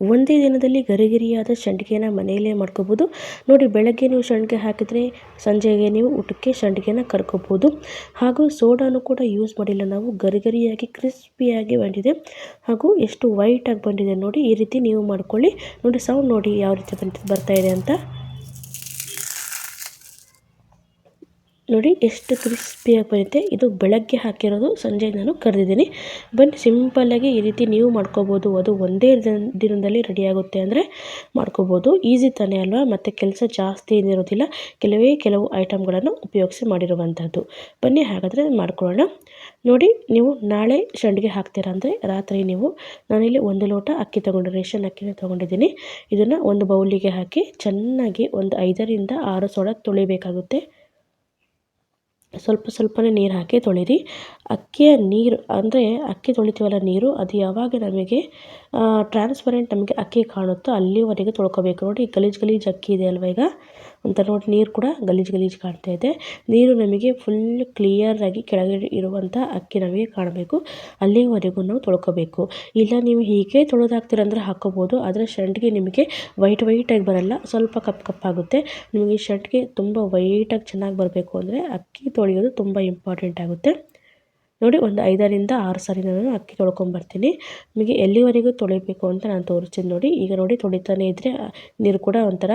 ಒಂದೇ ದಿನದಲ್ಲಿ ಗರಿಗರಿಯಾದ ಸಂಡಿಗೆನ ಮನೆಯಲ್ಲೇ ಮಾಡ್ಕೋಬೋದು. ನೋಡಿ, ಬೆಳಗ್ಗೆ ನೀವು ಸಂಡಿಗೆ ಹಾಕಿದರೆ ಸಂಜೆಗೆ ನೀವು ಊಟಕ್ಕೆ ಸಂಡಿಗೆನ ಕರ್ಕೋಬೋದು. ಹಾಗೂ ಸೋಡಾನು ಕೂಡ ಯೂಸ್ ಮಾಡಿಲ್ಲ ನಾವು, ಗರಿಗರಿಯಾಗಿ ಕ್ರಿಸ್ಪಿಯಾಗಿ ಬಂದಿದೆ. ಹಾಗೂ ಎಷ್ಟು ವೈಟಾಗಿ ಬಂದಿದೆ ನೋಡಿ, ಈ ರೀತಿ ನೀವು ಮಾಡ್ಕೊಳ್ಳಿ. ನೋಡಿ ಸೌಂಡ್ ನೋಡಿ ಯಾವ ರೀತಿ ಬರ್ತಾ ಇದೆ ಅಂತ. ನೋಡಿ ಎಷ್ಟು ಕ್ರಿಸ್ಪಿಯಾಗಿ ಬರುತ್ತೆ ಇದು ಬೆಳಗ್ಗೆ ಹಾಕಿರೋದು, ಸಂಜೆ ನಾನು ಕರೆದಿದ್ದೀನಿ. ಬನ್ನಿ ಸಿಂಪಲ್ಲಾಗಿ ಈ ರೀತಿ ನೀವು ಮಾಡ್ಕೋಬೋದು. ಅದು ಒಂದೇ ದಿನದಲ್ಲಿ ರೆಡಿಯಾಗುತ್ತೆ ಅಂದರೆ ಮಾಡ್ಕೋಬೋದು. ಈಸಿ ತಾನೇ ಅಲ್ವಾ? ಮತ್ತು ಕೆಲಸ ಜಾಸ್ತಿ ಏನಿರೋದಿಲ್ಲ ಕೆಲವೇ ಕೆಲವು ಐಟಮ್ಗಳನ್ನು ಉಪಯೋಗಿಸಿ ಮಾಡಿರುವಂಥದ್ದು. ಬನ್ನಿ, ಹಾಗಾದರೆ ಮಾಡ್ಕೊಳ್ಳೋಣ. ನೋಡಿ, ನೀವು ನಾಳೆ ಸಂಡಿಗೆ ಹಾಕ್ತೀರಾ ಅಂದರೆ ರಾತ್ರಿ ನೀವು ನಾನಿಲ್ಲಿ ಒಂದು ಲೋಟ ಅಕ್ಕಿ ತೊಗೊಂಡು ರೇಷನ್ ಅಕ್ಕಿನ ತೊಗೊಂಡಿದ್ದೀನಿ. ಇದನ್ನು ಒಂದು ಬೌಲಿಗೆ ಹಾಕಿ ಚೆನ್ನಾಗಿ ಒಂದು ಐದರಿಂದ ಆರು ಸೋಡ ತೊಳಿಬೇಕಾಗುತ್ತೆ. ಸ್ವಲ್ಪ ಸ್ವಲ್ಪನೇ ನೀರು ಹಾಕಿ ತೊಳೀರಿ. ಅಕ್ಕಿಯ ನೀರು ಅಂದರೆ ಅಕ್ಕಿ ತೊಳಿತೀವಲ್ಲ ನೀರು ಅದು ಯಾವಾಗ ನಮಗೆ ಟ್ರಾನ್ಸ್ಪರೆಂಟ್ ನಮಗೆ ಅಕ್ಕಿ ಕಾಣುತ್ತೋ. ಅಲ್ಲಿವರೆಗೆ ತೊಳ್ಕೊಬೇಕು. ನೋಡಿ, ಗಲೀಜು ಗಲೀಜು ಅಕ್ಕಿ ಇದೆ ಅಲ್ವ ಈಗ? ಒಂಥರ ನೋಡಿ ನೀರು ಕೂಡ ಗಲೀಜು ಗಲೀಜು ಕಾಣ್ತಾ ಇದೆ. ನೀರು ನಮಗೆ ಫುಲ್ ಕ್ಲಿಯರಾಗಿ ಕೆಳಗೆ ಇರುವಂಥ ಅಕ್ಕಿ ನಮಗೆ ಕಾಣಬೇಕು. ಅಲ್ಲಿವರೆಗೂ ನಾವು ತೊಳ್ಕೊಬೇಕು. ಇಲ್ಲ, ನೀವು ಹೀಗೆ ತೊಳೆದಾಕ್ತೀರಂದ್ರೆ ಹಾಕ್ಕೋಬೋದು ಆದರೆ ಶರ್ಟ್ಗೆ ನಿಮಗೆ ವೈಟ್ ವೈಟಾಗಿ ಬರಲ್ಲ. ಸ್ವಲ್ಪ ಕಪ್ಪು ಕಪ್ಪಾಗುತ್ತೆ ನಿಮಗೆ ಶರ್ಟ್ಗೆ ತುಂಬ ವೈಟಾಗಿ ಚೆನ್ನಾಗಿ ಬರಬೇಕು ಅಂದರೆ ಅಕ್ಕಿ ತೊಳೆಯೋದು ತುಂಬ ಇಂಪಾರ್ಟೆಂಟ್ ಆಗುತ್ತೆ. ನೋಡಿ, ಒಂದು ಐದರಿಂದ ಆರು ಸಾರಿ ನಾನು ಅಕ್ಕಿ ತೊಳ್ಕೊಂಬರ್ತೀನಿ. ನಿಮಗೆ ಎಲ್ಲಿವರೆಗೂ ತೊಳಿಬೇಕು ಅಂತ ನಾನು ತೋರಿಸ್ತೀನಿ ನೋಡಿ. ಈಗ ನೋಡಿ, ತೊಳಿತಾನೆ ಇದ್ದರೆ ನೀರು ಕೂಡ ಒಂಥರ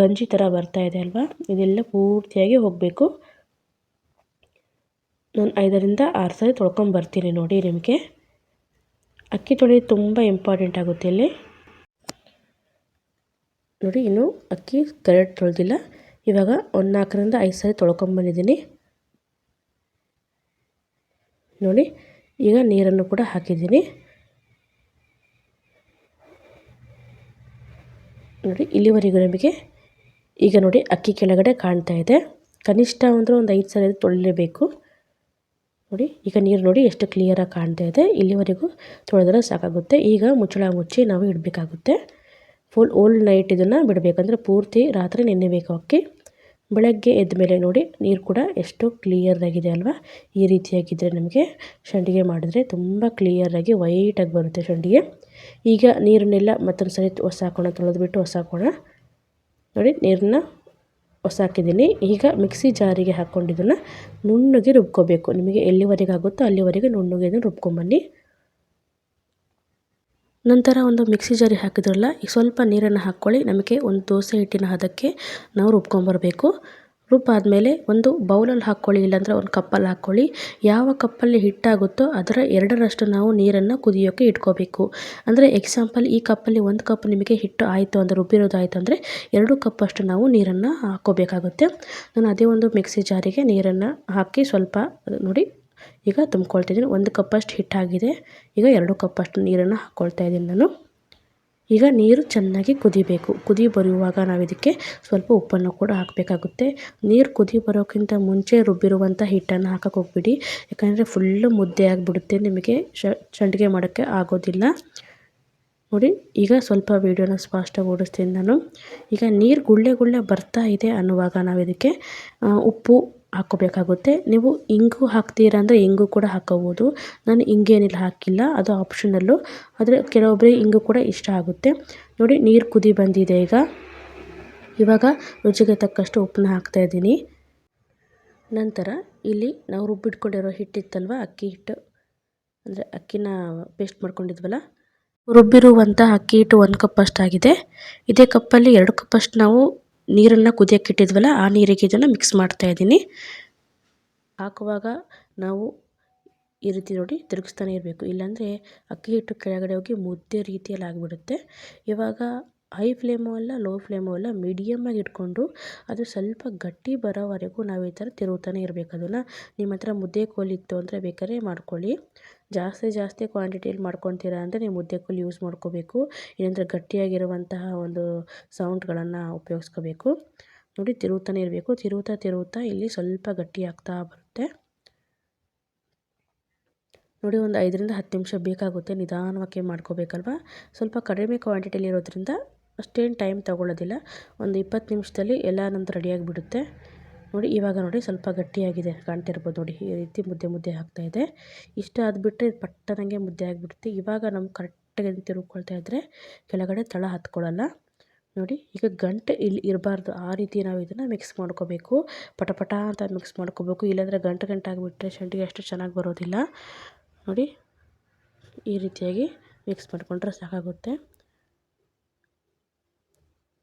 ಗಂಜಿ ಥರ ಬರ್ತಾ ಇದೆ ಅಲ್ವಾ? ಇದೆಲ್ಲ ಪೂರ್ತಿಯಾಗಿ ಹೋಗಬೇಕು. ನಾನು ಐದರಿಂದ ಆರು ಸಾರಿ ತೊಳ್ಕೊಂಬರ್ತೀನಿ ನೋಡಿ ನಿಮಗೆ. ಅಕ್ಕಿ ತೊಳೆಯೋದು ತುಂಬ ಇಂಪಾರ್ಟೆಂಟ್ ಆಗುತ್ತೆ ಇಲ್ಲಿ. ನೋಡಿ, ಇನ್ನು ಅಕ್ಕಿ ಕರೆಕ್ಟ್ ತೊಳೆದಿಲ್ಲ. ಇವಾಗ ಒಂದು ನಾಲ್ಕರಿಂದ ಐದು ಸಾರಿ ತೊಳ್ಕೊಂಬಂದಿದ್ದೀನಿ. ನೋಡಿ, ಈಗ ನೀರನ್ನು ಕೂಡ ಹಾಕಿದ್ದೀನಿ. ನೋಡಿ, ಇಲ್ಲಿವರೆಗೂ ನಮಗೆ ಈಗ ನೋಡಿ ಅಕ್ಕಿ ಕೆಳಗಡೆ ಕಾಣ್ತಾ ಇದೆ. ಕನಿಷ್ಠ ಅಂದರೆ ಒಂದು ಐದು ಸಲ ತೊಳಿಲೇಬೇಕು. ನೋಡಿ, ಈಗ ನೀರು ನೋಡಿ ಎಷ್ಟು ಕ್ಲಿಯರಾಗಿ ಕಾಣ್ತಾ ಇದೆ. ಇಲ್ಲಿವರೆಗೂ ತೊಳೆದ್ರೆ ಸಾಕಾಗುತ್ತೆ. ಈಗ ಮುಚ್ಚಳ ಮುಚ್ಚಿ ನಾವು ಇಡಬೇಕಾಗುತ್ತೆ. ಫುಲ್ ಓಲ್ಡ್ ನೈಟ್ ಇದನ್ನು ಬಿಡಬೇಕಂದ್ರೆ ಪೂರ್ತಿ ರಾತ್ರಿ ನೆನೆಬೇಕು ಅಕ್ಕಿ. ಬೆಳಗ್ಗೆ ಎದ್ದ ಮೇಲೆ ನೋಡಿ ನೀರು ಕೂಡ ಎಷ್ಟು ಕ್ಲಿಯರಾಗಿದೆ ಅಲ್ವಾ? ಈ ರೀತಿಯಾಗಿದ್ದರೆ ನಮಗೆ ಸಂಡಿಗೆ ಮಾಡಿದ್ರೆ ತುಂಬ ಕ್ಲಿಯರಾಗಿ ವೈಟಾಗಿ ಬರುತ್ತೆ ಸಂಡಿಗೆ ಈಗ ನೀರನ್ನೆಲ್ಲ ಮತ್ತೊಂದು ಸರಿ ಹೊಸ ಹಾಕೋಣ, ತೊಳೆದ್ಬಿಟ್ಟು ಹೊಸಾಕೋಣ ನೋಡಿ, ನೀರನ್ನ ಹೊಸ ಹಾಕಿದ್ದೀನಿ. ಈಗ ಮಿಕ್ಸಿ ಜಾರಿಗೆ ಹಾಕ್ಕೊಂಡಿದ್ದನ್ನು ನುಣ್ಣಗೆ ರುಬ್ಕೋಬೇಕು. ನಿಮಗೆ ಎಲ್ಲಿವರೆಗೆ ಆಗುತ್ತೋ ಅಲ್ಲಿವರೆಗೆ ನುಣ್ಣಗೆ ರುಬ್ಕೊಂಬನ್ನಿ ನಂತರ ಒಂದು ಮಿಕ್ಸಿ ಜಾರಿ ಹಾಕಿದ್ರಲ್ಲ ಈಗ ಸ್ವಲ್ಪ ನೀರನ್ನು ಹಾಕ್ಕೊಳ್ಳಿ. ನಮಗೆ ಒಂದು ದೋಸೆ ಹಿಟ್ಟಿನ ಹದಕ್ಕೆ ನಾವು ರುಬ್ಕೊಂಬರಬೇಕು. ರುಬ್ಬಾದಮೇಲೆ ಒಂದು ಬೌಲಲ್ಲಿ ಹಾಕ್ಕೊಳ್ಳಿ, ಇಲ್ಲಾಂದರೆ ಒಂದು ಕಪ್ಪಲ್ಲಿ ಹಾಕ್ಕೊಳ್ಳಿ. ಯಾವ ಕಪ್ಪಲ್ಲಿ ಹಿಟ್ಟಾಗುತ್ತೋ ಅದರ ಎರಡರಷ್ಟು ನಾವು ನೀರನ್ನು ಕುದಿಯೋಕ್ಕೆ ಇಟ್ಕೋಬೇಕು. ಅಂದರೆ ಎಕ್ಸಾಂಪಲ್ ಈ ಕಪ್ಪಲ್ಲಿ ಒಂದು ಕಪ್ ನಿಮಗೆ ಹಿಟ್ಟು ಆಯಿತು ಅಂದರೆ, ರುಬ್ಬಿರೋದಾಯಿತು ಅಂದರೆ, ಎರಡು ಕಪ್ಪಷ್ಟು ನಾವು ನೀರನ್ನು ಹಾಕ್ಕೋಬೇಕಾಗುತ್ತೆ. ನಾನು ಅದೇ ಒಂದು ಮಿಕ್ಸಿ ಜಾರಿಗೆ ನೀರನ್ನು ಹಾಕಿ ಸ್ವಲ್ಪ ನೋಡಿ ಈಗ ತುಂಬ್ಕೊಳ್ತಿದ್ದೀನಿ ಒಂದು ಕಪ್ಪಷ್ಟು ಹಿಟ್ಟಾಗಿದೆ ಈಗ ಎರಡು ಕಪ್ಪಷ್ಟು ನೀರನ್ನು ಹಾಕ್ಕೊಳ್ತಾ ಇದ್ದೀನಿ ನಾನು. ಈಗ ನೀರು ಚೆನ್ನಾಗಿ ಕುದಿಬೇಕು. ಕುದಿ ಬರುವಾಗ ನಾವು ಇದಕ್ಕೆ ಸ್ವಲ್ಪ ಉಪ್ಪನ್ನು ಕೂಡ ಹಾಕಬೇಕಾಗುತ್ತೆ. ನೀರು ಕುದಿ ಬರೋಕ್ಕಿಂತ ಮುಂಚೆ ರುಬ್ಬಿರುವಂಥ ಹಿಟ್ಟನ್ನು ಹಾಕಕ್ಕೆ ಹೋಗ್ಬಿಡಿ. ಯಾಕಂದರೆ ಫುಲ್ಲು ಮುದ್ದೆ ಆಗಿಬಿಡುತ್ತೆ. ನಿಮಗೆ ಚಂಡಿಗೆ ಮಾಡೋಕ್ಕೆ ಆಗೋದಿಲ್ಲ. ನೋಡಿ, ಈಗ ಸ್ವಲ್ಪ ವೀಡಿಯೋನ ಸ್ಪಷ್ಟವಾಗಿ ಓಡಿಸ್ತೀನಿ ನಾನು. ಈಗ ನೀರು ಗುಳ್ಳೆ ಗುಳ್ಳೆ ಬರ್ತಾ ಇದೆ ಅನ್ನುವಾಗ ನಾವು ಇದಕ್ಕೆ ಉಪ್ಪು ಹಾಕ್ಕೋಬೇಕಾಗುತ್ತೆ. ನೀವು ಇಂಗು ಹಾಕ್ತೀರ ಅಂದರೆ ಇಂಗು ಕೂಡ ಹಾಕ್ಕೋಬೋದು. ನಾನು ಇಂಗೇನಿಲ್ಲ ಹಾಕಿಲ್ಲ. ಅದು ಆಪ್ಷನಲ್ಲು ಆದರೆ ಕೆಲವೊಬ್ಬರಿಗೆ ಇಂಗು ಕೂಡ ಇಷ್ಟ ಆಗುತ್ತೆ. ನೋಡಿ, ನೀರು ಕುದಿ ಬಂದಿದೆ ಈಗ. ಇವಾಗ ರುಚಿಗೆ ತಕ್ಕಷ್ಟು ಉಪ್ಪನ್ನ ಹಾಕ್ತಾಯಿದ್ದೀನಿ ನಂತರ ಇಲ್ಲಿ ನಾವು ರುಬ್ಬಿಟ್ಕೊಂಡಿರೋ ಹಿಟ್ಟಿತ್ತಲ್ವ, ಅಕ್ಕಿ ಹಿಟ್ಟು? ಅಂದರೆ ಅಕ್ಕಿನ ಪೇಸ್ಟ್ ಮಾಡ್ಕೊಂಡಿದ್ವಲ್ಲ? ರುಬ್ಬಿರುವಂಥ ಅಕ್ಕಿ ಹಿಟ್ಟು ಒಂದು ಕಪ್ಪಷ್ಟಾಗಿದೆ ಇದೇ ಕಪ್ಪಲ್ಲಿ ಎರಡು ಕಪ್ಪಷ್ಟು ನಾವು ನೀರನ್ನು ಕುದಿಯೋಕೆ ಇಟ್ಟಿದ್ವಲ್ಲ, ಆ ನೀರಿಗೆ ಇದನ್ನು ಮಿಕ್ಸ್ ಮಾಡ್ತಾ ಇದ್ದೀನಿ. ಹಾಕುವಾಗ ನಾವು ಈ ರೀತಿ ನೋಡಿ ತಿರುಗಿಸ್ತಾನೆ ಇರಬೇಕು. ಇಲ್ಲಾಂದರೆ ಅಕ್ಕಿ ಹಿಟ್ಟು ಕೆಳಗಡೆ ಹೋಗಿ ಮುದ್ದೆ ರೀತಿಯಲ್ಲಿ ಆಗಿಬಿಡುತ್ತೆ. ಇವಾಗ ಹೈ ಫ್ಲೇಮು ಅಲ್ಲ ಲೋ ಫ್ಲೇಮು ಅಲ್ಲ ಮೀಡಿಯಮ್ಮಾಗಿ ಇಟ್ಕೊಂಡು ಅದು ಸ್ವಲ್ಪ ಗಟ್ಟಿ ಬರೋವರೆಗೂ ನಾವು ಈ ಥರ ತಿರುಗುತ್ತಾನೆ ಇರಬೇಕು. ಅದನ್ನು ನಿಮ್ಮ ಹತ್ರ ಮುದ್ದೆ ಕೋಲಿತ್ತು ಅಂದರೆ ಬೇಕಾದ್ರೆ ಮಾಡ್ಕೊಳ್ಳಿ. ಜಾಸ್ತಿ ಜಾಸ್ತಿ ಕ್ವಾಂಟಿಟಿಯಲ್ಲಿ ಮಾಡ್ಕೊತೀರ ಅಂದರೆ ನೀವು ಮುದ್ದೆ ಕಲ್ಲು ಯೂಸ್ ಮಾಡ್ಕೋಬೇಕು. ಇಲ್ಲಾಂದರೆ ಗಟ್ಟಿಯಾಗಿರುವಂತಹ ಒಂದು ಸೌಂಡ್ಗಳನ್ನು ಉಪಯೋಗಿಸ್ಕೋಬೇಕು. ನೋಡಿ ತಿರುವುತ್ತಾನೆ ಇರಬೇಕು. ತಿರುವುತ್ತಾ ತಿರುವುತ್ತಾ ಇಲ್ಲಿ ಸ್ವಲ್ಪ ಗಟ್ಟಿ ಆಗ್ತಾ ಬರುತ್ತೆ. ನೋಡಿ ಒಂದು ಐದರಿಂದ ಹತ್ತು ನಿಮಿಷ ಬೇಕಾಗುತ್ತೆ. ನಿಧಾನವಾಗಿ ಮಾಡ್ಕೋಬೇಕಲ್ವ? ಸ್ವಲ್ಪ ಕಡಿಮೆ ಕ್ವಾಂಟಿಟಿಯಲ್ಲಿ ಇರೋದ್ರಿಂದ ಅಷ್ಟೇನು ಟೈಮ್ ತೊಗೊಳ್ಳೋದಿಲ್ಲ. ಒಂದು ಇಪ್ಪತ್ತು ನಿಮಿಷದಲ್ಲಿ ಎಲ್ಲ ನಂತರ ರೆಡಿಯಾಗಿಬಿಡುತ್ತೆ ನೋಡಿ, ಇವಾಗ ನೋಡಿ ಸ್ವಲ್ಪ ಗಟ್ಟಿಯಾಗಿದೆ ಕಾಣ್ತಿರ್ಬೋದು ನೋಡಿ, ಈ ರೀತಿ ಮುದ್ದೆ ಮುದ್ದೆ ಆಗ್ತಾಯಿದೆ ಇಷ್ಟ ಆದ್ಬಿಟ್ರೆ ಪಟ್ಟನಂಗೆ ಮುದ್ದೆ ಆಗಿಬಿಡುತ್ತೆ. ಇವಾಗ ನಮ್ಮ ಕರೆಕ್ಟ್ ಕರೆಕ್ಟಾಗಿ ತಿರುಗ್ಕೊಳ್ತಾ ಇದ್ದರೆ ಕೆಳಗಡೆ ತಳ ಹತ್ಕೊಳ್ಳಲ್ಲ. ನೋಡಿ, ಈಗ ಗಂಟೆ ಇಲ್ಲಿ ಇರಬಾರ್ದು. ಆ ರೀತಿ ನಾವು ಇದನ್ನು ಮಿಕ್ಸ್ ಮಾಡ್ಕೋಬೇಕು. ಪಟ ಪಟ ಅಂತ ಮಿಕ್ಸ್ ಮಾಡ್ಕೋಬೇಕು. ಇಲ್ಲಾಂದರೆ ಗಂಟು ಗಂಟೆ ಆಗಿಬಿಟ್ರೆ ಶಂಡಿಗೆ ಅಷ್ಟು ಚೆನ್ನಾಗಿ ಬರೋದಿಲ್ಲ. ನೋಡಿ, ಈ ರೀತಿಯಾಗಿ ಮಿಕ್ಸ್ ಮಾಡಿಕೊಂಡ್ರೆ ಸಾಕಾಗುತ್ತೆ.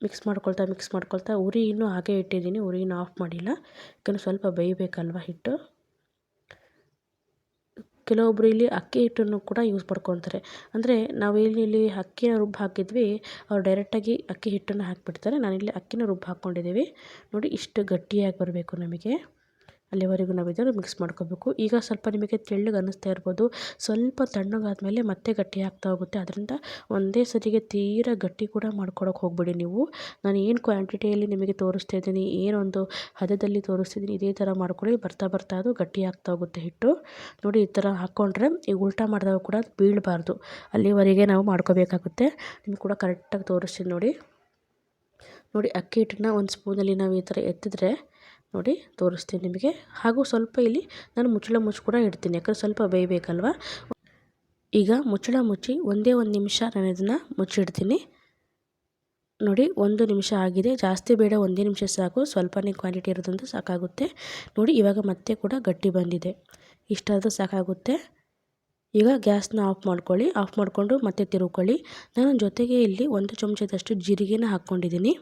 ಮಿಕ್ಸ್ ಮಾಡ್ಕೊಳ್ತಾ ಮಿಕ್ಸ್ ಮಾಡ್ಕೊಳ್ತಾ ಉರಿ ಇನ್ನೂ ಹಾಗೆ ಇಟ್ಟಿದ್ದೀನಿ, ಉರಿನ ಆಫ್ ಮಾಡಿಲ್ಲ. ಯಾಕಂದರೆ ಸ್ವಲ್ಪ ಬೇಯಬೇಕಲ್ವ ಹಿಟ್ಟು? ಕೆಲವೊಬ್ಬರು ಇಲ್ಲಿ ಅಕ್ಕಿ ಹಿಟ್ಟನ್ನು ಕೂಡ ಯೂಸ್ ಮಾಡ್ಕೊತಾರೆ ಅಂದರೆ ನಾವು ಇಲ್ಲಿ ಇಲ್ಲಿ ಅಕ್ಕಿನ ರುಬ್ಬಿ ಹಾಕಿದ್ವಿ, ಅವ್ರು ಡೈರೆಕ್ಟಾಗಿ ಅಕ್ಕಿ ಹಿಟ್ಟನ್ನು ಹಾಕಿಬಿಡ್ತಾರೆ. ನಾನಿಲ್ಲಿ ಅಕ್ಕಿನ ರುಬ್ಬಿ ಹಾಕ್ಕೊಂಡಿದ್ದೀವಿ. ನೋಡಿ ಇಷ್ಟು ಗಟ್ಟಿಯಾಗಿ ಬರಬೇಕು ನಮಗೆ. ಅಲ್ಲಿವರೆಗೂ ನಾವು ಇದನ್ನು ಮಿಕ್ಸ್ ಮಾಡ್ಕೋಬೇಕು ಈಗ ಸ್ವಲ್ಪ ನಿಮಗೆ ತೆಳ್ಳಗೆ ಅನ್ನಿಸ್ತಾ ಇರ್ಬೋದು. ಸ್ವಲ್ಪ ತಣ್ಣಗಾದ್ಮೇಲೆ ಮತ್ತೆ ಗಟ್ಟಿ ಆಗ್ತಾ ಹೋಗುತ್ತೆ. ಅದರಿಂದ ಒಂದೇ ಸರಿಗೆ ತೀರಾ ಗಟ್ಟಿ ಕೂಡ ಮಾಡ್ಕೊಳಕ್ಕೆ ಹೋಗ್ಬೇಡಿ ನೀವು. ನಾನು ಏನು ಕ್ವಾಂಟಿಟಿಯಲ್ಲಿ ನಿಮಗೆ ತೋರಿಸ್ತಾ ಇದ್ದೀನಿ ಏನೊಂದು ಹದದಲ್ಲಿ ತೋರಿಸ್ತಿದ್ದೀನಿ ಇದೇ ಥರ ಮಾಡ್ಕೊಳ್ಳಿ. ಬರ್ತಾ ಬರ್ತಾ ಅದು ಗಟ್ಟಿ ಆಗ್ತಾ ಹೋಗುತ್ತೆ ಹಿಟ್ಟು. ನೋಡಿ, ಈ ಥರ ಹಾಕ್ಕೊಂಡ್ರೆ ಈಗ ಉಲ್ಟಾ ಮಾಡಿದಾಗ ಕೂಡ ಬೀಳಬಾರ್ದು. ಅಲ್ಲಿವರೆಗೆ ನಾವು ಮಾಡ್ಕೋಬೇಕಾಗುತ್ತೆ. ನಿಮ್ಗೆ ಕೂಡ ಕರೆಕ್ಟಾಗಿ ತೋರಿಸ್ತೀನಿ ನೋಡಿ. ನೋಡಿ, ಅಕ್ಕಿ ಹಿಟ್ಟನ್ನ ಒಂದು ಸ್ಪೂನಲ್ಲಿ ನಾವು ಈ ಥರ ಎತ್ತಿದ್ರೆ ನೋಡಿ ತೋರಿಸ್ತೀನಿ ನಿಮಗೆ. ಹಾಗೂ ಸ್ವಲ್ಪ ಇಲ್ಲಿ ನಾನು ಮುಚ್ಚಳ ಮುಚ್ಚಿ ಕೂಡ ಇಡ್ತೀನಿ, ಯಾಕಂದರೆ ಸ್ವಲ್ಪ ಬೇಯಬೇಕಲ್ವ? ಈಗ ಮುಚ್ಚಳ ಮುಚ್ಚಿ ಒಂದೇ ಒಂದು ನಿಮಿಷ ನಾನು ಇದನ್ನು ಮುಚ್ಚಿಡ್ತೀನಿ. ನೋಡಿ, ಒಂದು ನಿಮಿಷ ಆಗಿದೆ. ಜಾಸ್ತಿ ಬೇಡ, ಒಂದೇ ನಿಮಿಷ ಸಾಕು. ಸ್ವಲ್ಪನೇ ಕ್ವಾಂಟಿಟಿ ಇರೋದಂತ ಸಾಕಾಗುತ್ತೆ. ನೋಡಿ, ಇವಾಗ ಮತ್ತೆ ಕೂಡ ಗಟ್ಟಿ ಬಂದಿದೆ. ಇಷ್ಟಾದರೂ ಸಾಕಾಗುತ್ತೆ. ಈಗ ಗ್ಯಾಸ್ನ ಆಫ್ ಮಾಡ್ಕೊಳ್ಳಿ. ಆಫ್ ಮಾಡಿಕೊಂಡು ಮತ್ತೆ ತಿರುಕೊಳ್ಳಿ. ನಾನು ಜೊತೆಗೆ ಇಲ್ಲಿ ಒಂದು ಚಮಚದಷ್ಟು ಜೀರಿಗೆನ ಹಾಕ್ಕೊಂಡಿದ್ದೀನಿ.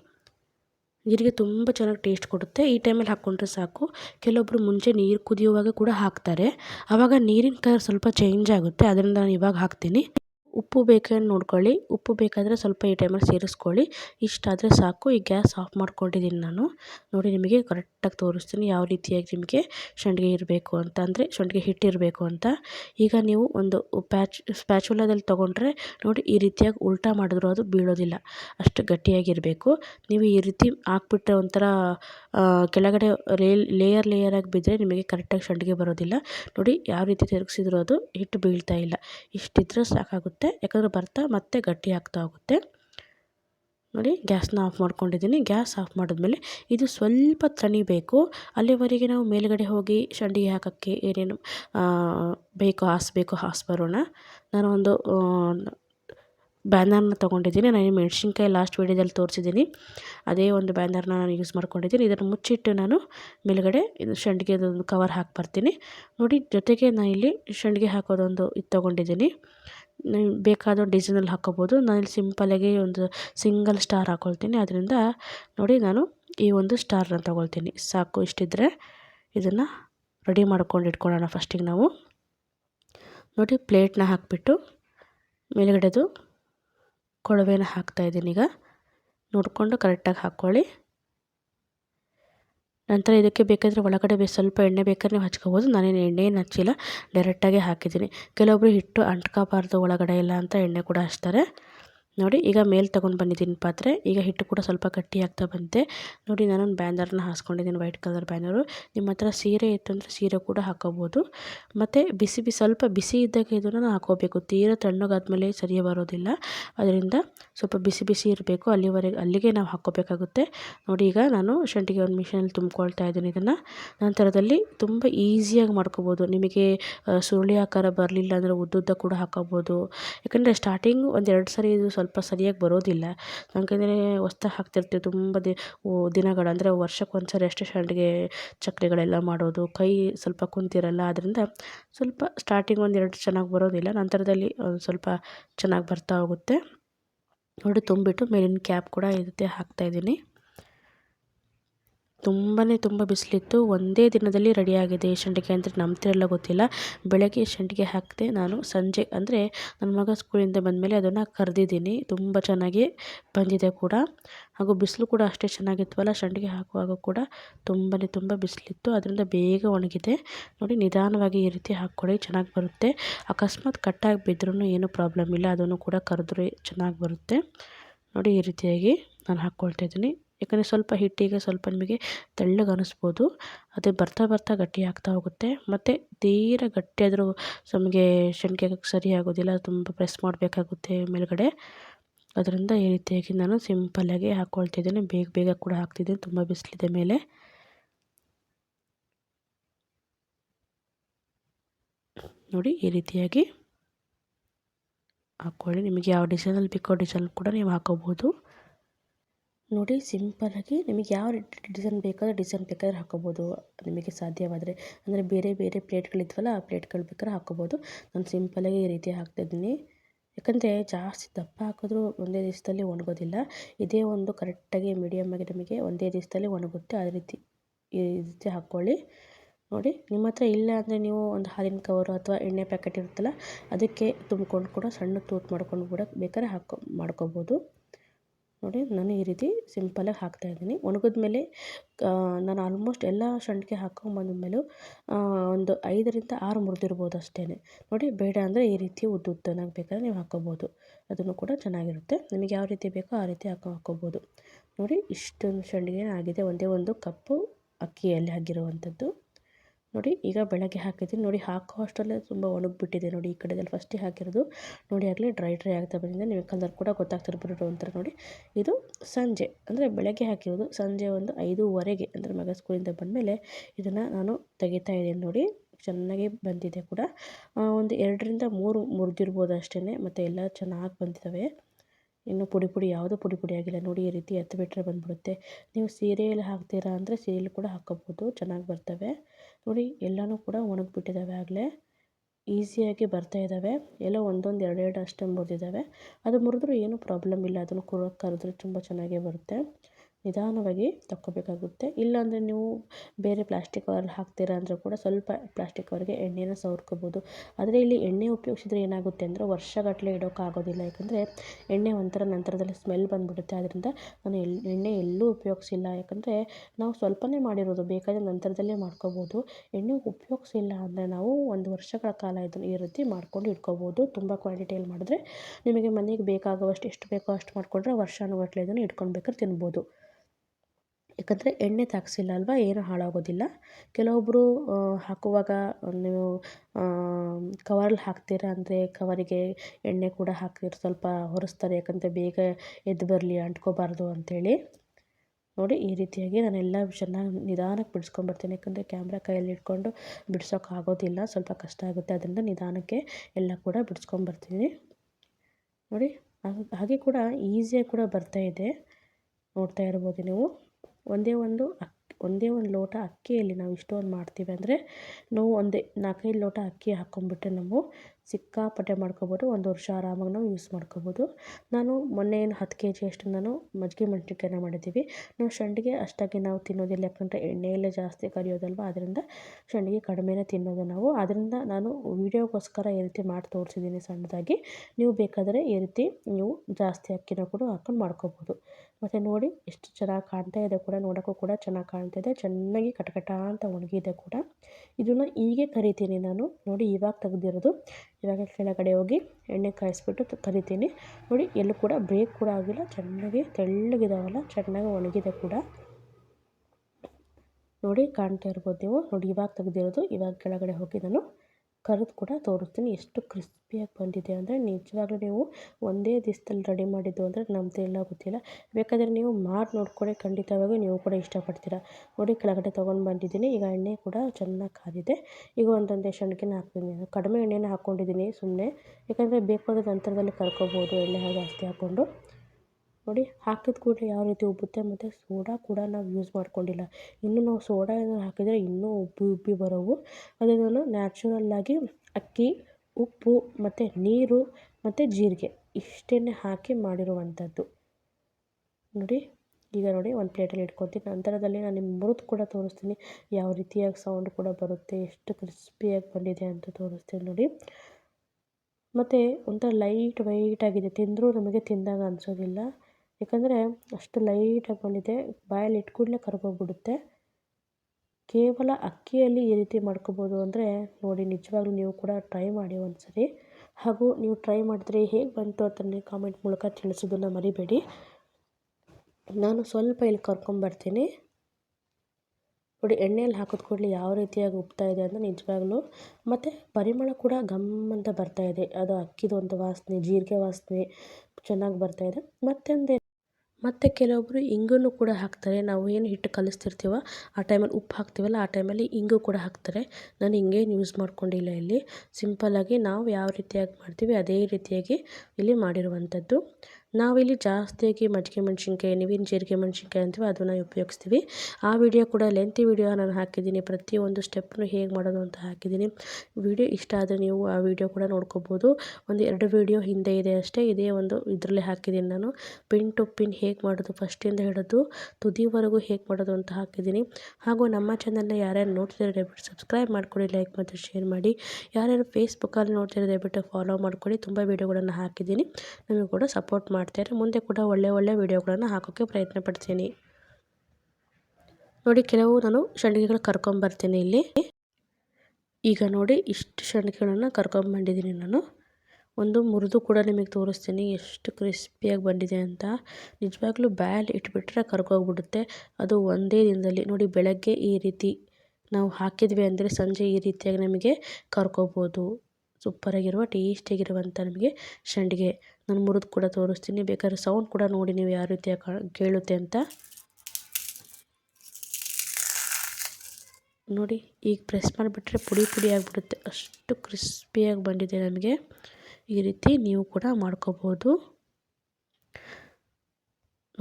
ಜೀರಿಗೆ ತುಂಬ ಚೆನ್ನಾಗಿ ಟೇಸ್ಟ್ ಕೊಡುತ್ತೆ. ಈ ಟೈಮಲ್ಲಿ ಹಾಕ್ಕೊಂಡ್ರೆ ಸಾಕು. ಕೆಲವೊಬ್ಬರು ಮುಂಚೆ ನೀರು ಕುದಿಯುವಾಗ ಕೂಡ ಹಾಕ್ತಾರೆ. ಆವಾಗ ನೀರಿನ ಕಲರ್ ಸ್ವಲ್ಪ ಚೇಂಜ್ ಆಗುತ್ತೆ. ಅದರಿಂದ ನಾನು ಇವಾಗ ಹಾಕ್ತೀನಿ. ಉಪ್ಪು ಬೇಕಂದು ನೋಡ್ಕೊಳ್ಳಿ. ಉಪ್ಪು ಬೇಕಾದರೆ ಸ್ವಲ್ಪ ಈ ಟೈಮಲ್ಲಿ ಸೇರಿಸ್ಕೊಳ್ಳಿ. ಇಷ್ಟಾದರೆ ಸಾಕು. ಈ ಗ್ಯಾಸ್ ಆಫ್ ಮಾಡ್ಕೊಂಡಿದ್ದೀನಿ ನಾನು. ನೋಡಿ, ನಿಮಗೆ ಕರೆಕ್ಟಾಗಿ ತೋರಿಸ್ತೀನಿ ಯಾವ ರೀತಿಯಾಗಿ ನಿಮಗೆ ಸಂಡಿಗೆ ಇರಬೇಕು ಅಂತ ಅಂದರೆ ಸಂಡಿಗೆ ಹಿಟ್ಟಿರಬೇಕು ಅಂತ. ಈಗ ನೀವು ಒಂದು ಪ್ಯಾಚ್, ಸ್ಪ್ಯಾಚುಲಾದಲ್ಲಿ ತೊಗೊಂಡ್ರೆ ನೋಡಿ, ಈ ರೀತಿಯಾಗಿ ಉಲ್ಟಾ ಮಾಡಿದ್ರು ಅದು ಬೀಳೋದಿಲ್ಲ. ಅಷ್ಟು ಗಟ್ಟಿಯಾಗಿರಬೇಕು. ನೀವು ಈ ರೀತಿ ಹಾಕ್ಬಿಟ್ರೆ ಒಂಥರ ಕೆಳಗಡೆ ರೇಲ್ ಲೇಯರ್ ಲೇಯರಾಗಿ ಬಿದ್ದರೆ ನಿಮಗೆ ಕರೆಕ್ಟಾಗಿ ಸಂಡಿಗೆ ಬರೋದಿಲ್ಲ. ನೋಡಿ, ಯಾವ ರೀತಿ ತಿರುಗಿಸಿದ್ರು ಅದು ಹಿಟ್ಟು ಬೀಳ್ತಾ ಇಲ್ಲ. ಇಷ್ಟಿದ್ರೆ ಸಾಕಾಗುತ್ತೆ. ಯಾಕಂದರೆ ಬರ್ತಾ ಮತ್ತೆ ಗಟ್ಟಿ ಆಗ್ತಾ ಹೋಗುತ್ತೆ. ನೋಡಿ, ಗ್ಯಾಸ್ನ ಆಫ್ ಮಾಡ್ಕೊಂಡಿದ್ದೀನಿ. ಗ್ಯಾಸ್ ಆಫ್ ಮಾಡಿದ್ಮೇಲೆ ಇದು ಸ್ವಲ್ಪ ತಣಿಬೇಕು. ಅಲ್ಲಿವರೆಗೆ ನಾವು ಮೇಲುಗಡೆ ಹೋಗಿ ಸಂಡಿಗೆ ಹಾಕೋಕ್ಕೆ ಏನೇನು ಬೇಕು, ಹಾಸ್ಬೇಕು ಹಾಸ್ ಬರೋಣ ನಾನು ಒಂದು ಬ್ಯಾನರ್ನ ತೊಗೊಂಡಿದ್ದೀನಿ. ನಾನು ಮೆಣಸಿನ್ಕಾಯಿ ಲಾಸ್ಟ್ ವೀಡಿಯೋದಲ್ಲಿ ತೋರಿಸಿದ್ದೀನಿ. ಅದೇ ಒಂದು ಬ್ಯಾನರ್ನ ನಾನು ಯೂಸ್ ಮಾಡ್ಕೊಂಡಿದ್ದೀನಿ. ಇದನ್ನು ಮುಚ್ಚಿಟ್ಟು ನಾನು ಮೇಲುಗಡೆ ಇದು ಸಂಡಿಗೆದೊಂದು ಕವರ್ ಹಾಕಿ ಬರ್ತೀನಿ. ನೋಡಿ, ಜೊತೆಗೆ ನಾನು ಇಲ್ಲಿ ಸಂಡಿಗೆ ಹಾಕೋದೊಂದು ಇದು ತೊಗೊಂಡಿದ್ದೀನಿ. ಬೇಕಾದ ಡಿಸೈನಲ್ಲಿ ನಾನು ಇಲ್ಲಿ ಸಿಂಪಲ್ಲಾಗಿ ಒಂದು ಸಿಂಗಲ್ ಸ್ಟಾರ್ ಹಾಕ್ಕೊಳ್ತೀನಿ ಅದರಿಂದ ನೋಡಿ, ನಾನು ಈ ಒಂದು ಸ್ಟಾರ್ನ ತೊಗೊಳ್ತೀನಿ. ಸಾಕು ಇಷ್ಟಿದ್ದರೆ ಇದನ್ನು ರೆಡಿ ಮಾಡ್ಕೊಂಡು ಇಟ್ಕೊಳ್ಳೋಣ ಫಸ್ಟಿಗೆ ನಾವು. ನೋಡಿ ಪ್ಲೇಟ್ನ ಹಾಕಿಬಿಟ್ಟು ಮೇಲುಗಡೆದು ಕೊಳವೆನ ಹಾಕ್ತಾಯಿದ್ದೀನಿ ಈಗ. ನೋಡಿಕೊಂಡು ಕರೆಕ್ಟಾಗಿ ಹಾಕ್ಕೊಳ್ಳಿ. ನಂತರ ಇದಕ್ಕೆ ಬೇಕಾದರೆ ಒಳಗಡೆ ಬೇ ಸ್ವಲ್ಪ ಎಣ್ಣೆ ಬೇಕಾದ್ರೆ ನೀವು ಹಚ್ಕೋಬೋದು. ನಾನೇನು ಎಣ್ಣೆ ಏನು ಹಚ್ಚಿಲ್ಲ ಡೈರೆಕ್ಟಾಗಿ ಹಾಕಿದ್ದೀನಿ. ಕೆಲವೊಬ್ಬರು ಹಿಟ್ಟು ಅಂಟ್ಕೋಬಾರ್ದು ಒಳಗಡೆ ಇಲ್ಲ ಅಂತ ಎಣ್ಣೆ ಕೂಡ ಹಚ್ತಾರೆ. ನೋಡಿ, ಈಗ ಮೇಲೆ ತೊಗೊಂಡು ಬಂದಿದ್ದೀನಿ ಪಾತ್ರೆ. ಈಗ ಹಿಟ್ಟು ಕೂಡ ಸ್ವಲ್ಪ ಗಟ್ಟಿ ಆಗ್ತಾ ಬಂತೆ ನೋಡಿ, ನಾನೊಂದು ಬ್ಯಾನರ್ನ ಹಾಸ್ಕೊಂಡಿದ್ದೀನಿ, ವೈಟ್ ಕಲರ್ ಬ್ಯಾನರು. ನಿಮ್ಮ ಹತ್ರ ಸೀರೆ ಇತ್ತು ಅಂದರೆ ಸೀರೆ ಕೂಡ ಹಾಕೋಬೋದು. ಮತ್ತು ಬಿಸಿ ಬಿಸಿ, ಸ್ವಲ್ಪ ಬಿಸಿ ಇದ್ದಾಗ ಇದನ್ನು ಹಾಕೋಬೇಕು. ತೀರ ತಣ್ಣಗಾದ್ಮೇಲೆ ಸರಿಯಾಗಿ ಬರೋದಿಲ್ಲ. ಅದರಿಂದ ಸ್ವಲ್ಪ ಬಿಸಿ ಬಿಸಿ ಇರಬೇಕು. ಅಲ್ಲಿವರೆಗೆ ಅಲ್ಲಿಗೆ ನಾವು ಹಾಕ್ಕೋಬೇಕಾಗುತ್ತೆ ನೋಡಿ, ಈಗ ನಾನು ಶಂಟಿಗೆ ಒಂದು ಮಿಷಿನಲ್ಲಿ ತುಂಬ್ಕೊಳ್ತಾ ಇದ್ದೀನಿ ಇದನ್ನು. ನಂತರದಲ್ಲಿ ತುಂಬ ಈಸಿಯಾಗಿ ಮಾಡ್ಕೋಬೋದು. ನಿಮಗೆ ಸುರುಳಿ ಆಕಾರ ಬರಲಿಲ್ಲ ಅಂದರೆ ಉದ್ದುದ್ದ ಕೂಡ ಹಾಕೋಬೋದು. ಯಾಕಂದರೆ ಸ್ಟಾರ್ಟಿಂಗ್ ಒಂದೆರಡು ಸರಿ, ಇದು ಸ್ವಲ್ಪ ಸರಿಯಾಗಿ ಬರೋದಿಲ್ಲ. ಯಾಕೆಂದರೆ ಹೊಸ್ದಾಗಿ ಹಾಕ್ತಿರ್ತೀವಿ, ತುಂಬ ದಿನಗಳು, ಅಂದರೆ ವರ್ಷಕ್ಕೆ ಒಂದು ಸರಿ ಅಷ್ಟೇ ಸಂಡಿಗೆ ಚಕ್ಲಿಗಳೆಲ್ಲ ಮಾಡೋದು, ಕೈ ಸ್ವಲ್ಪ ಕುಂತಿರಲ್ಲ ಆದ್ದರಿಂದ ಸ್ವಲ್ಪ ಸ್ಟಾರ್ಟಿಂಗ್ ಒಂದು ಎರಡು ಚೆನ್ನಾಗಿ ಬರೋದಿಲ್ಲ. ನಂತರದಲ್ಲಿ ಸ್ವಲ್ಪ ಚೆನ್ನಾಗಿ ಬರ್ತಾ ಹೋಗುತ್ತೆ. ನೋಡಿ, ತುಂಬಿಟ್ಟು ಮೇಲಿನ ಕ್ಯಾಪ್ ಕೂಡ ಇದಕ್ಕೆ ಹಾಕ್ತಾಯಿದ್ದೀನಿ ತುಂಬಾ ತುಂಬ ಬಿಸಿಲಿತ್ತು. ಒಂದೇ ದಿನದಲ್ಲಿ ರೆಡಿಯಾಗಿದೆ ಸಂಡಿಗೆ ಅಂದರೆ ನಂಬ್ತಿರಲ್ಲ ಗೊತ್ತಿಲ್ಲ. ಬೆಳಗ್ಗೆ ಸಂಡಿಗೆ ಹಾಕಿದೆ ನಾನು ಸಂಜೆ ಅಂದರೆ ನನ್ನ ಮಗ ಸ್ಕೂಲಿಂದ ಬಂದಮೇಲೆ ಅದನ್ನು ಕರೆದಿದ್ದೀನಿ. ತುಂಬ ಚೆನ್ನಾಗಿ ಬಂದಿದೆ ಕೂಡ. ಹಾಗೂ ಬಿಸಿಲು ಕೂಡ ಅಷ್ಟೇ ಚೆನ್ನಾಗಿತ್ತವಲ್ಲ ಸಂಡಿಗೆ ಹಾಕುವಾಗ ಕೂಡ ತುಂಬಾ ತುಂಬ ಬಿಸಿಲಿತ್ತು. ಅದರಿಂದ ಬೇಗ ಒಣಗಿದೆ. ನೋಡಿ, ನಿಧಾನವಾಗಿ ಈ ರೀತಿ ಹಾಕ್ಕೊಳ್ಳಿ. ಚೆನ್ನಾಗಿ ಬರುತ್ತೆ. ಅಕಸ್ಮಾತ್ ಕಟ್ಟಾಗಿ ಬಿದ್ದರೂ ಏನೂ ಪ್ರಾಬ್ಲಮ್ ಇಲ್ಲ. ಅದನ್ನು ಕೂಡ ಕರೆದ್ರೆ ಚೆನ್ನಾಗಿ ಬರುತ್ತೆ. ನೋಡಿ, ಈ ರೀತಿಯಾಗಿ ನಾನು ಹಾಕ್ಕೊಳ್ತಾ ಇದ್ದೀನಿ. ಯಾಕಂದರೆ ಸ್ವಲ್ಪ ಹಿಟ್ಟಿಗೆ ಸ್ವಲ್ಪ ನಿಮಗೆ ತೆಳ್ಳಗೆ ಅನಿಸ್ಬೋದು. ಅದೇ ಬರ್ತಾ ಬರ್ತಾ ಗಟ್ಟಿ ಆಗ್ತಾ ಹೋಗುತ್ತೆ. ಮತ್ತು ತೀರ ಗಟ್ಟಿ ಆದರೂ ನಮಗೆ ಶಂಕೆ ಸರಿ ಆಗೋದಿಲ್ಲ, ತುಂಬ ಪ್ರೆಸ್ ಮಾಡಬೇಕಾಗುತ್ತೆ ಮೇಲುಗಡೆ. ಅದರಿಂದ ಈ ರೀತಿಯಾಗಿ ನಾನು ಸಿಂಪಲ್ಲಾಗಿ ಹಾಕ್ಕೊಳ್ತಿದ್ದೀನಿ ಬೇಗ ಬೇಗ ಕೂಡ ಹಾಕ್ತಿದ್ದೀನಿ. ತುಂಬ ಬಿಸಿಲಿದೆ ಮೇಲೆ. ನೋಡಿ, ಈ ರೀತಿಯಾಗಿ ಹಾಕ್ಕೊಳ್ಳಿ ನಿಮಗೆ ಯಾವ ಡಿಸೈನಲ್ಲಿ ಬೇಕೋ ಡಿಸೈನ್ ಕೂಡ ನೀವು ಹಾಕೋಬೋದು ನೋಡಿ ಸಿಂಪಲ್ಲಾಗಿ ನಿಮಗೆ ಯಾವ ಡಿಸೈನ್ ಬೇಕಾದ್ರೆ ಡಿಸೈನ್ ಬೇಕಾದ್ರೆ ಹಾಕೋಬೋದು. ನಿಮಗೆ ಸಾಧ್ಯವಾದರೆ ಅಂದರೆ ಬೇರೆ ಬೇರೆ ಪ್ಲೇಟ್ಗಳಿದ್ವಲ್ಲ ಆ ಪ್ಲೇಟ್ಗಳು ಬೇಕಾದ್ರೆ ಹಾಕೋಬೋದು. ನಾನು ಸಿಂಪಲ್ಲಾಗಿ ಈ ರೀತಿ ಹಾಕ್ತಾಯಿದ್ದೀನಿ ಯಾಕಂದರೆ ಜಾಸ್ತಿ ದಪ್ಪ ಹಾಕಿದ್ರೂ ಒಂದೇ ದಿವಸದಲ್ಲಿ ಒಣಗೋದಿಲ್ಲ. ಇದೇ ಒಂದು ಕರೆಕ್ಟಾಗಿ ಮೀಡಿಯಮ್ಮಾಗಿ ನಮಗೆ ಒಂದೇ ದಿವಸದಲ್ಲಿ ಒಣಗುತ್ತೆ. ಆ ರೀತಿ ಈ ರೀತಿ ಹಾಕ್ಕೊಳ್ಳಿ ನೋಡಿ, ನಿಮ್ಮ ಹತ್ರ ಇಲ್ಲ ಅಂದರೆ ನೀವು ಒಂದು ಹಾಲಿನ ಕವರು ಅಥವಾ ಎಣ್ಣೆ ಪ್ಯಾಕೆಟ್ ಇರುತ್ತಲ್ಲ, ಅದಕ್ಕೆ ತುಂಬಿಕೊಂಡು ಕೂಡ ಸಣ್ಣ ತೂತು ಮಾಡ್ಕೊಂಡು ಕೂಡ ಬೇಕಾದ್ರೆ ಹಾಕೋ ಮಾಡ್ಕೋಬೋದು. ನೋಡಿ ನಾನು ಈ ರೀತಿ ಸಿಂಪಲಾಗಿ ಒಣಗಿದ ಮೇಲೆ ನಾನು ಆಲ್ಮೋಸ್ಟ್ ಎಲ್ಲ ಸಂಡಿಗೆ ಮೇಲೆ ಒಂದು ಐದರಿಂದ ಆರು ಮುರಿದಿರ್ಬೋದು ಅಷ್ಟೇ ನೋಡಿ ಬೇಡ ಅಂದರೆ ಈ ರೀತಿ ಉದ್ದ ಉದ್ದನಾಗಿ ಬೇಕಾದ್ರೆ ನೀವು ಹಾಕ್ಕೋಬೋದು ಅದನ್ನು ಕೂಡ ಚೆನ್ನಾಗಿರುತ್ತೆ. ನಿಮಗೆ ಯಾವ ರೀತಿ ಬೇಕೋ ಆ ರೀತಿ ಹಾಕೋ ಹಾಕ್ಕೋಬೋದು ನೋಡಿ ಇಷ್ಟೊಂದು ಸಂಡಿಗೆ ಆಗಿದೆ. ಒಂದೇ ಒಂದು ಕಪ್ಪು ಅಕ್ಕಿಯಲ್ಲಿ ಆಗಿರುವಂಥದ್ದು. ನೋಡಿ, ಈಗ ಬೆಳಗ್ಗೆ ಹಾಕಿದ್ದೀನಿ ನೋಡಿ, ಹಾಕೋ ಅಷ್ಟರಲ್ಲೇ ತುಂಬ ಒಣಗಿಬಿಟ್ಟಿದೆ. ನೋಡಿ, ಈ ಕಡೆದಲ್ಲಿ ಫಸ್ಟಿಗೆ ಹಾಕಿರೋದು. ನೋಡಿ, ಆಗಲೇ ಡ್ರೈ ಡ್ರೈ ಆಗ್ತಾ ಬಂದಿದೆ. ನಿಮಗೆ ಕಲರ್ ಕೂಡ ಗೊತ್ತಾಗ್ತಿರ್ಬೋದು ಒಂಥರ ನೋಡಿ. ಇದು ಸಂಜೆ, ಅಂದರೆ ಬೆಳಗ್ಗೆ ಹಾಕಿರೋದು ಸಂಜೆ ಒಂದು ಐದೂವರೆಗೆ, ಅಂದರೆ ಮಗ ಸ್ಕೂಲಿಂದ ಬಂದಮೇಲೆ ಇದನ್ನು ನಾನು ತೆಗಿತಾ ಇದ್ದೀನಿ ನೋಡಿ. ಚೆನ್ನಾಗಿ ಬಂದಿದೆ ಕೂಡ. ಒಂದು ಎರಡರಿಂದ ಮೂರು ಮುರಿದಿರ್ಬೋದು ಅಷ್ಟೇ ಮತ್ತು ಎಲ್ಲ ಚೆನ್ನಾಗಿ ಬಂದಿದ್ದಾವೆ. ಇನ್ನು ಪುಡಿ ಪುಡಿ, ಯಾವುದೂ ಪುಡಿ ಪುಡಿ ಆಗಿಲ್ಲ. ನೋಡಿ, ಈ ರೀತಿ ಎತ್ತಿಬಿಟ್ರೆ ಬಂದುಬಿಡುತ್ತೆ. ನೀವು ಸೀರೆಯಲ್ಲಿ ಹಾಕ್ತೀರಾ ಅಂದರೆ ಸೀರೆಯಲ್ಲಿ ಕೂಡ ಹಾಕ್ಕೋಬೋದು ಚೆನ್ನಾಗಿ ಬರ್ತವೆ. ನೋಡಿ, ಎಲ್ಲನೂ ಕೂಡ ಒಣಗಿಬಿಟ್ಟಿದ್ದಾವೆ ಆಗಲೇ. ಈಸಿಯಾಗಿ ಬರ್ತಾ ಇದ್ದಾವೆ. ಎಲ್ಲ ಒಂದೊಂದು ಎರಡೆರಡು ಅಷ್ಟೇ ಮುರಿದಿದ್ದಾವೆ. ಅದು ಮುರಿದ್ರೂ ಏನೂ ಪ್ರಾಬ್ಲಮ್ ಇಲ್ಲ. ಅದನ್ನು ಕುರಕ್ಕೆ ಕರೆದ್ರೆ ತುಂಬ ಚೆನ್ನಾಗೇ ಬರುತ್ತೆ. ನಿಧಾನವಾಗಿ ತಕ್ಕೋಬೇಕಾಗುತ್ತೆ. ಇಲ್ಲಾಂದರೆ ನೀವು ಬೇರೆ ಪ್ಲಾಸ್ಟಿಕ್ ಕವರಲ್ಲಿ ಹಾಕ್ತೀರ ಅಂದರೂ ಕೂಡ ಸ್ವಲ್ಪ ಪ್ಲಾಸ್ಟಿಕ್ ಕವರ್ಗೆ ಎಣ್ಣೆನ ಸವರ್ಕೋಬೋದು. ಆದರೆ ಇಲ್ಲಿ ಎಣ್ಣೆ ಉಪಯೋಗಿಸಿದ್ರೆ ಏನಾಗುತ್ತೆ ಅಂದರೆ ವರ್ಷಗಟ್ಟಲೆ ಇಡೋಕ್ಕಾಗೋದಿಲ್ಲ ಯಾಕಂದರೆ ಎಣ್ಣೆ ಒಂಥರ ನಂತರದಲ್ಲಿ ಸ್ಮೆಲ್ ಬಂದುಬಿಡುತ್ತೆ. ಆದ್ದರಿಂದ ನಾನು ಎಲ್, ಎಣ್ಣೆ ಎಲ್ಲೂ ಉಪಯೋಗಿಸಿಲ್ಲ. ಯಾಕಂದರೆ ನಾವು ಸ್ವಲ್ಪನೇ ಮಾಡಿರೋದು, ಬೇಕಾದರೆ ನಂತರದಲ್ಲೇ ಮಾಡ್ಕೋಬೋದು. ಎಣ್ಣೆ ಉಪಯೋಗಿಸಿಲ್ಲ ಅಂದರೆ ನಾವು ಒಂದು ವರ್ಷಗಳ ಕಾಲ ಇದನ್ನು ಈ ರೀತಿ ಮಾಡ್ಕೊಂಡು ಇಟ್ಕೋಬೋದು. ತುಂಬ ಕ್ವಾಂಟಿಟಿಯಲ್ಲಿ ಮಾಡಿದ್ರೆ ನಿಮಗೆ ಮನೆಗೆ ಬೇಕಾಗುವಷ್ಟು ಎಷ್ಟು ಬೇಕೋ ಅಷ್ಟು ಮಾಡಿಕೊಂಡ್ರೆ ವರ್ಷಾನುಗಟ್ಟಲೆ ಇದನ್ನು ಇಟ್ಕೊಂಡು ಬೇಕಾದ್ರೆ ತಿನ್ಬೋದು. ಯಾಕಂದರೆ ಎಣ್ಣೆ ತಾಗಿಸಿಲ್ಲ ಅಲ್ವಾ, ಏನೂ ಹಾಳಾಗೋದಿಲ್ಲ. ಕೆಲವೊಬ್ಬರು ಹಾಕುವಾಗ ನೀವು ಕವರಲ್ಲಿ ಹಾಕ್ತೀರ ಅಂದರೆ ಕವರಿಗೆ ಎಣ್ಣೆ ಕೂಡ ಹಾಕಿ ಸ್ವಲ್ಪ ಒರೆಸ್ತಾರೆ ಯಾಕಂದರೆ ಬೇಗ ಎದ್ದು ಬರಲಿ, ಅಂಟ್ಕೋಬಾರ್ದು ಅಂಥೇಳಿ ನೋಡಿ, ಈ ರೀತಿಯಾಗಿ ನಾನೆಲ್ಲ ಚೆನ್ನಾಗಿ ನಿಧಾನಕ್ಕೆ ಬಿಡಿಸ್ಕೊಂಬರ್ತೀನಿ ಯಾಕಂದರೆ ಕ್ಯಾಮ್ರಾ ಕೈಯಲ್ಲಿ ಇಟ್ಕೊಂಡು ಬಿಡಿಸೋಕ್ಕಾಗೋದಿಲ್ಲ ಸ್ವಲ್ಪ ಕಷ್ಟ ಆಗುತ್ತೆ. ಅದರಿಂದ ನಿಧಾನಕ್ಕೆ ಎಲ್ಲ ಕೂಡ ಬಿಡಿಸ್ಕೊಂಬರ್ತೀನಿ ನೋಡಿ, ಹಾಗೆ ಕೂಡ ಈಸಿಯಾಗಿ ಕೂಡ ಬರ್ತಾಯಿದೆ ನೋಡ್ತಾ ಇರ್ಬೋದು ನೀವು. ಒಂದೇ ಒಂದು ಅಕ್ಕಿ ಒಂದೇ ಒಂದು ಲೋಟ ಅಕ್ಕಿಯಲ್ಲಿ ನಾವು ಇಷ್ಟೊಂದು ಮಾಡ್ತೀವಿ ಅಂದರೆ ನಾವು ಒಂದೇ ನಾಲ್ಕೈದು ಲೋಟ ಅಕ್ಕಿ ಹಾಕ್ಕೊಂಬಿಟ್ರೆ ನಾವು ಸಿಕ್ಕಾಪಟ್ಟೆ ಮಾಡ್ಕೊಬೋದು. ಒಂದು ವರ್ಷ ಆರಾಮಾಗಿ ನಾವು ಯೂಸ್ ಮಾಡ್ಕೊಬೋದು. ನಾನು ಮೊನ್ನೆ ಏನು ಹತ್ತು ಕೆ ಜಿಯಷ್ಟು ನಾನು ಮಜ್ಜಿಗೆ ಮೆಣಸಿನ್ಕಾಯಿನ ಮಾಡಿದ್ದೀವಿ. ನಾವು ಸಂಡಿಗೆ ಅಷ್ಟಾಗಿ ನಾವು ತಿನ್ನೋದಿಲ್ಲ ಯಾಕಂದರೆ ಎಣ್ಣೆಯಲ್ಲೇ ಜಾಸ್ತಿ ಕರಿಯೋದಲ್ವ, ಅದರಿಂದ ಸಂಡಿಗೆ ಕಡಿಮೆನೇ ತಿನ್ನೋದು ನಾವು. ಅದರಿಂದ ನಾನು ವೀಡಿಯೋಗೋಸ್ಕರ ಈ ರೀತಿ ಮಾಡಿ ತೋರಿಸಿದ್ದೀನಿ ಸಣ್ಣದಾಗಿ. ನೀವು ಬೇಕಾದರೆ ಈ ರೀತಿ ನೀವು ಜಾಸ್ತಿ ಅಕ್ಕಿನ ಕೂಡ ಹಾಕ್ಕೊಂಡು ಮಾಡ್ಕೊಬೋದು. ಮತ್ತು ನೋಡಿ ಎಷ್ಟು ಚೆನ್ನಾಗಿ ಕಾಣ್ತಾ ಇದೆ ಕೂಡ, ನೋಡೋಕ್ಕೂ ಕೂಡ ಚೆನ್ನಾಗಿ ಕಾಣ್ತಾ ಇದೆ. ಚೆನ್ನಾಗಿ ಕಟಕಟ ಅಂತ ಒಣಗಿದೆ ಕೂಡ. ಇದನ್ನು ಹೀಗೆ ಕರಿತೀನಿ ನಾನು. ನೋಡಿ ಇವಾಗ ತೆಗೆದಿರೋದು. ಇವಾಗ ಕೆಳಗಡೆ ಹೋಗಿ ಎಣ್ಣೆ ಕಾಯಿಸ್ಬಿಟ್ಟು ಕರಿತೀನಿ. ನೋಡಿ ಎಲ್ಲೂ ಕೂಡ ಬ್ರೇಕ್ ಕೂಡ ಆಗಿಲ್ಲ. ಚೆನ್ನಾಗಿ ತೆಳ್ಳಗಿದಾವಲ್ಲ, ಚೆನ್ನಾಗಿ ಒಣಗಿದೆ ಕೂಡ. ನೋಡಿ ಕಾಣ್ತಾ ಇರ್ಬೋದು ನೀವು. ನೋಡಿ ಇವಾಗ ತೆಗೆದಿರೋದು. ಇವಾಗ ಕೆಳಗಡೆ ಹೋಗಿ ನಾನು ಕರೆದು ಕೂಡ ತೋರಿಸ್ತೀನಿ. ಎಷ್ಟು ಕ್ರಿಸ್ಪಿಯಾಗಿ ಬಂದಿದೆ ಅಂದರೆ ನಿಜವಾಗ್ಲೂ ನೀವು ಒಂದೇ ದಿವ್ಸದಲ್ಲಿ ರೆಡಿ ಮಾಡಿದ್ದು ಅಂದರೆ ನಂಬ್ತಿಲ್ಲ ಗೊತ್ತಿಲ್ಲ. ಬೇಕಾದರೆ ನೀವು ಮಾಡಿ ನೋಡ್ಕೊಳ್ಳಿ ಖಂಡಿತವಾಗಿಯೂ ನೀವು ಕೂಡ ಇಷ್ಟಪಡ್ತೀರ. ನೋಡಿ, ಕೆಳಗಡೆ ತೊಗೊಂಡು ಬಂದಿದ್ದೀನಿ. ಈಗ ಎಣ್ಣೆ ಕೂಡ ಚೆನ್ನಾಗಿ ಕಾದಿದೆ. ಈಗ ಒಂದೊಂದೇ ಸಂಡಿಗೆನ ಹಾಕ್ತೀನಿ. ಕಡಿಮೆ ಎಣ್ಣೆನ ಹಾಕ್ಕೊಂಡಿದ್ದೀನಿ ಸುಮ್ಮನೆ ಯಾಕಂದರೆ ಬೇಕಾದ ನಂತರದಲ್ಲಿ ಕರ್ಕೋಬೋದು. ಎಣ್ಣೆ ಜಾಸ್ತಿ ಹಾಕ್ಕೊಂಡು. ನೋಡಿ, ಹಾಕಿದ ಕೂಡಲೇ ಯಾವ ರೀತಿ ಉಬ್ಬುತ್ತೆ ಮತ್ತು ಸೋಡಾ ಕೂಡ ನಾವು ಯೂಸ್ ಮಾಡ್ಕೊಂಡಿಲ್ಲ. ಇನ್ನು ನಾವು ಸೋಡಾ ಏನಾದ್ರು ಹಾಕಿದರೆ ಇನ್ನೂ ಉಬ್ಬಿ ಉಬ್ಬಿ ಬರೋವು. ಅದೇ ನಾನು ನ್ಯಾಚುರಲ್ಲಾಗಿ ಅಕ್ಕಿ, ಉಪ್ಪು ಮತ್ತು ನೀರು ಮತ್ತು ಜೀರಿಗೆ ಇಷ್ಟನ್ನೇ ಹಾಕಿ ಮಾಡಿರುವಂಥದ್ದು. ನೋಡಿ, ಈಗ ನೋಡಿ ಒಂದು ಪ್ಲೇಟಲ್ಲಿ ಇಟ್ಕೊತೀನಿ. ನಂತರದಲ್ಲಿ ನಾನು ನಿಮ್ಮ ಮುರಿದು ಕೂಡ ತೋರಿಸ್ತೀನಿ ಯಾವ ರೀತಿಯಾಗಿ ಸೌಂಡ್ ಕೂಡ ಬರುತ್ತೆ, ಎಷ್ಟು ಕ್ರಿಸ್ಪಿಯಾಗಿ ಬಂದಿದೆ ಅಂತ ತೋರಿಸ್ತೀನಿ ನೋಡಿ. ಮತ್ತು ಒಂಥರ ಲೈಟ್ ವೈಟಾಗಿದೆ ತಿಂದರೂ ನಮಗೆ ತಿಂದಾಗ ಅನಿಸೋದಿಲ್ಲ. ಯಾಕಂದರೆ ಅಷ್ಟು ಲೈಟಾಗಿ ಬಂದಿದೆ. ಬಾಯಲ್ಲಿ ಇಟ್ಟ ಕೂಡಲೇ ಕೇವಲ ಅಕ್ಕಿಯಲ್ಲಿ ಈ ರೀತಿ ಮಾಡ್ಕೋಬೋದು ಅಂದರೆ ನೋಡಿ, ನಿಜವಾಗ್ಲೂ ನೀವು ಕೂಡ ಟ್ರೈ ಮಾಡಿ ಒಂದು ಸರಿ ಹಾಗೂ ನೀವು ಟ್ರೈ ಮಾಡಿದ್ರೆ ಹೇಗೆ ಬಂತು ಅಂತ ಕಾಮೆಂಟ್ ಮೂಲಕ ತಿಳಿಸೋದನ್ನು ಮರಿಬೇಡಿ. ನಾನು ಸ್ವಲ್ಪ ಇಲ್ಲಿ ಕರ್ಕೊಂಬರ್ತೀನಿ ನೋಡಿ, ಎಣ್ಣೆಯಲ್ಲಿ ಹಾಕಿದ ಕೂಡಲೇ ಯಾವ ರೀತಿಯಾಗಿ ಉಬ್ತಾ ಇದೆ ಅಂದರೆ ನಿಜವಾಗ್ಲೂ. ಮತ್ತು ಪರಿಮಳ ಕೂಡ ಘಮ್ ಅಂತ ಬರ್ತಾ ಇದೆ. ಅದು ಅಕ್ಕಿದು ಒಂದು ವಾಸನೆ, ಜೀರಿಗೆ ವಾಸನೆ ಚೆನ್ನಾಗಿ ಬರ್ತಾ ಇದೆ. ಮತ್ತೊಂದು ಮತ್ತು ಕೆಲವೊಬ್ಬರು ಇಂಗನ್ನು ಕೂಡ ಹಾಕ್ತಾರೆ. ನಾವು ಏನು ಹಿಟ್ಟು ಕಲಿಸ್ತಿರ್ತೀವ ಆ ಟೈಮಲ್ಲಿ ಉಪ್ಪು ಹಾಕ್ತೀವಲ್ಲ, ಆ ಟೈಮಲ್ಲಿ ಇಂಗು ಕೂಡ ಹಾಕ್ತಾರೆ. ನಾನು ಹಿಂಗೇನು ಯೂಸ್ ಮಾಡ್ಕೊಂಡಿಲ್ಲ ಇಲ್ಲಿ. ಸಿಂಪಲ್ಲಾಗಿ ನಾವು ಯಾವ ರೀತಿಯಾಗಿ ಮಾಡ್ತೀವಿ ಅದೇ ರೀತಿಯಾಗಿ ಇಲ್ಲಿ ಮಾಡಿರುವಂಥದ್ದು. ನಾವಿಲ್ಲಿ ಜಾಸ್ತಿಯಾಗಿ ಮಜ್ಜಿಗೆ ಮೆಣಸಿನ್ಕಾಯಿ, ನೀವಿನ ಜೀರಿಗೆ ಮೆಣಸಿನ್ಕಾಯಿ ಅಂತೀವಿ, ಅದನ್ನು ಉಪಯೋಗಿಸ್ತೀವಿ. ಆ ವಿಡಿಯೋ ಕೂಡ ಲೆಂತಿ ವಿಡಿಯೋ ನಾನು ಹಾಕಿದ್ದೀನಿ. ಪ್ರತಿಯೊಂದು ಸ್ಟೆಪ್ನು ಹೇಗೆ ಮಾಡೋದು ಅಂತ ಹಾಕಿದ್ದೀನಿ. ವಿಡಿಯೋ ಇಷ್ಟ ಆದರೆ ನೀವು ಆ ವಿಡಿಯೋ ಕೂಡ ನೋಡ್ಕೋಬೋದು. ಒಂದು ಎರಡು ವಿಡಿಯೋ ಹಿಂದೆ ಇದೆ ಅಷ್ಟೇ. ಇದೇ ಒಂದು ಇದರಲ್ಲಿ ಹಾಕಿದ್ದೀನಿ ನಾನು. ಪಿನ್ ಟು ಪಿನ್ ಹೇಗೆ ಮಾಡೋದು ಫಸ್ಟಿಂದ ಹಿಡಿದು ತುದಿವರೆಗೂ ಹೇಗೆ ಮಾಡೋದು ಅಂತ ಹಾಕಿದ್ದೀನಿ. ಹಾಗೂ ನಮ್ಮ ಚಾನಲ್ನ ಯಾರ್ಯಾರು ನೋಡ್ತಿದ್ದಾರೆ, ದಯವಿಟ್ಟು ಸಬ್ಸ್ಕ್ರೈಬ್ ಮಾಡ್ಕೊಳ್ಳಿ ಲೈಕ್ ಮತ್ತು ಶೇರ್ ಮಾಡಿ. ಯಾರ್ಯಾರು ಫೇಸ್ಬುಕ್ಕಲ್ಲಿ ನೋಡ್ತಿದ್ದಾರೆ, ದಯವಿಟ್ಟು ಫಾಲೋ ಮಾಡ್ಕೊಳ್ಳಿ ತುಂಬ ವೀಡಿಯೋಗಳನ್ನು ಹಾಕಿದ್ದೀನಿ. ನಮಗೆ ಕೂಡ ಸಪೋರ್ಟ್ ಮಾಡ್ತಾರೆ ಮುಂದೆ ಕೂಡ ಒಳ್ಳೆ ಒಳ್ಳೆ ವಿಡಿಯೋಗಳನ್ನು ಹಾಕೋಕ್ಕೆ ಪ್ರಯತ್ನ ಪಡ್ತೀನಿ. ನೋಡಿ ಕೆಲವು ನಾನು ಸಂಡಿಗೆಗಳು ಕರ್ಕೊಂಬರ್ತೀನಿ ಇಲ್ಲಿ. ಈಗ ನೋಡಿ ಇಷ್ಟು ಸಂಡಿಗೆಗಳನ್ನು ಕರ್ಕೊಂಬಂದಿದ್ದೀನಿ ನಾನು. ಒಂದು ಮುರಿದು ಕೂಡ ನಿಮಗೆ ತೋರಿಸ್ತೀನಿ ಎಷ್ಟು ಕ್ರಿಸ್ಪಿಯಾಗಿ ಬಂದಿದೆ ಅಂತ. ನಿಜವಾಗ್ಲೂ ಬ್ಯಾಲ್ ಇಟ್ಬಿಟ್ರೆ ಕರ್ಕೋಗ್ಬಿಡುತ್ತೆ ಅದು ಒಂದೇ ದಿನದಲ್ಲಿ ನೋಡಿ ಬೆಳಗ್ಗೆ ಈ ರೀತಿ ನಾವು ಹಾಕಿದ್ವಿ ಅಂದರೆ ಸಂಜೆ ಈ ರೀತಿಯಾಗಿ ನಮಗೆ ಕರ್ಕೋಬೋದು. ಸೂಪರಾಗಿರುವ ಟೇಸ್ಟಿಯಾಗಿರುವಂಥ ನಮಗೆ ಸಂಡಿಗೆ ನಾನು ಮುರಿದು ಕೂಡ ತೋರಿಸ್ತೀನಿ. ಬೇಕಾದ್ರೆ ಸೌಂಡ್ ಕೂಡ ನೋಡಿ ನೀವು ಯಾವ ರೀತಿಯಾಗಿ ಕೇಳುತ್ತೆ ಅಂತ. ನೋಡಿ, ಈಗ ಪ್ರೆಸ್ ಮಾಡಿಬಿಟ್ರೆ ಪುಡಿ ಪುಡಿ ಆಗಿಬಿಡುತ್ತೆ. ಅಷ್ಟು ಕ್ರಿಸ್ಪಿಯಾಗಿ ಬಂದಿದೆ ನಮಗೆ. ಈ ರೀತಿ ನೀವು ಕೂಡ ಮಾಡ್ಕೋಬೋದು.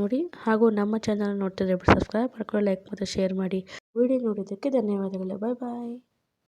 ನೋಡಿ, ಹಾಗೂ ನಮ್ಮ ಚಾನಲ್ ನೋಡ್ತಿದ್ರೆ ಸಬ್ಸ್ಕ್ರೈಬ್ ಮಾಡ್ಕೊಳ್ಳಿ ಲೈಕ್ ಮತ್ತು ಶೇರ್ ಮಾಡಿ. ವಿಡಿಯೋ ನೋಡಿದ್ದಕ್ಕೆ ಧನ್ಯವಾದಗಳು. ಬಾಯ್ ಬಾಯ್